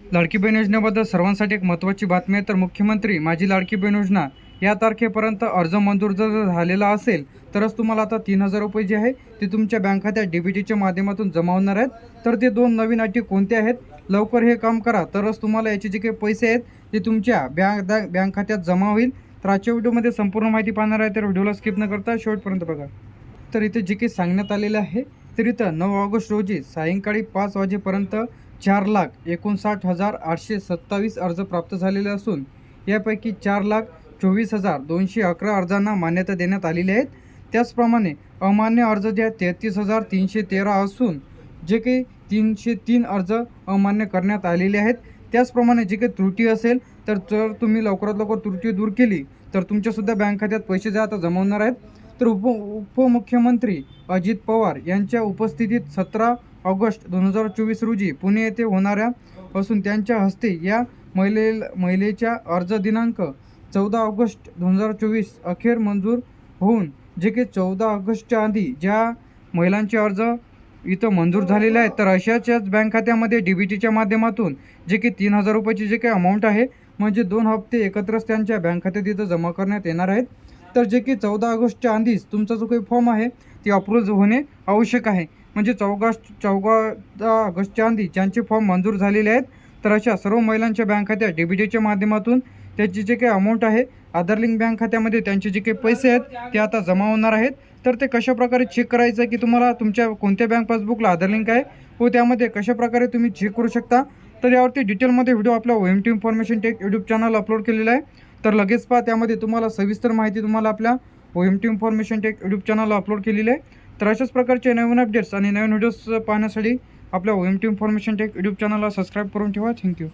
लाडकी बहीण योजनेबद्दल सर्वांसाठी एक महत्त्वाची बातमी आहे. तर मुख्यमंत्री माझी लाडकी बहीण योजना या तारखेपर्यंत अर्ज मंजूर जर झालेला असेल तरच तुम्हाला आता तीन हजार रुपये जे आहे ते तुमच्या बँक खात्यात डीबीटीच्या माध्यमातून जमा होणार आहेत. तर ते दोन नवीन अटी कोणते आहेत लवकर हे काम करा. तरच तुम्हाला याचे जे काही पैसे आहेत ते तुमच्या बँक बँक खात्यात जमा होईल. तर आजच्या व्हिडिओमध्ये संपूर्ण माहिती पाहणार आहे तर व्हिडिओला स्किप न करता शेवटपर्यंत बघा. तर इथे जे काही सांगण्यात आलेलं आहे तर इथं नऊ ऑगस्ट रोजी सायंकाळी पाच वाजेपर्यंत चार लाख एकोणसाठ हजार आठशे सत्तावीस अर्ज प्राप्त झालेले असून यापैकी चार लाख चोवीस हजार दोनशे अकरा अर्जांना मान्यता देण्यात आलेली आहेत. त्याचप्रमाणे अमान्य अर्ज जे आहेत तेहतीस हजार तीनशे तेरा असून जे काही तीनशे तीन अर्ज अमान्य करण्यात आलेले आहेत. त्याचप्रमाणे जे काही त्रुटी असेल तर जर तुम्ही लवकरात लवकर त्रुटी दूर केली तर तुमच्यासुद्धा बँक खात्यात पैसे जे आता जमवणार आहेत. तर उप उपमुख्यमंत्री अजित पवार यांच्या उपस्थितीत सतरा ऑगस्ट दोन हजार चोवीस रोजी पुणे येथे होणाऱ्या असून त्यांच्या हस्ते या महिले महिलेच्या अर्ज दिनांक चौदा ऑगस्ट दोन हजार चोवीस अखेर मंजूर होऊन जे की चौदा ऑगस्टच्या आधी ज्या महिलांचे अर्ज इथं मंजूर झालेले आहेत तर अशाच्याच बँक खात्यामध्ये डी बी टीच्या माध्यमातून जे की तीन हजार रुपयाची जे काही अमाऊंट आहे म्हणजे दोन हप्ते एकत्रच त्यांच्या बँक खात्यात इथं जमा करण्यात येणार आहेत. तर जे की चौदा ऑगस्टच्या आधीच तुमचा जो काही फॉर्म आहे ते अप्रूव्ह होणे आवश्यक आहे. म्हणजे चौगा चौदा ऑगस्टच्या आधी ज्यांचे फॉर्म मंजूर झालेले आहेत तर अशा सर्व महिलांच्या बँक खात्यात डी बी माध्यमातून त्याची जे काही अमाऊंट आहे आधार लिंक बँक खात्यामध्ये त्यांचे जे काही पैसे आहेत ते आता जमा होणार आहेत. तर ते कशा प्रकारे चेक करायचं की तुम्हाला तुमच्या कोणत्या बँक पासबुकला आधार लिंक आहे व त्यामध्ये कशाप्रकारे तुम्ही चेक करू शकता तर यावरती डिटेलमध्ये व्हिडिओ आपल्या O M T information tech YouTube channel upload केलेला आहे. तर लगेच पहा त्यामध्ये तुम्हाला सविस्तर माहिती तुम्हाला आपल्या O M T information tech YouTube चॅनलला अपलोड केलेली आहे. तर अशाच प्रकारचे नवीन अपडेट्स आणि नवीन व्हिडिओज पाहण्यासाठी आपल्या O M T information tech YouTube चॅनलला सबस्क्राईब करून ठेवा. Thank you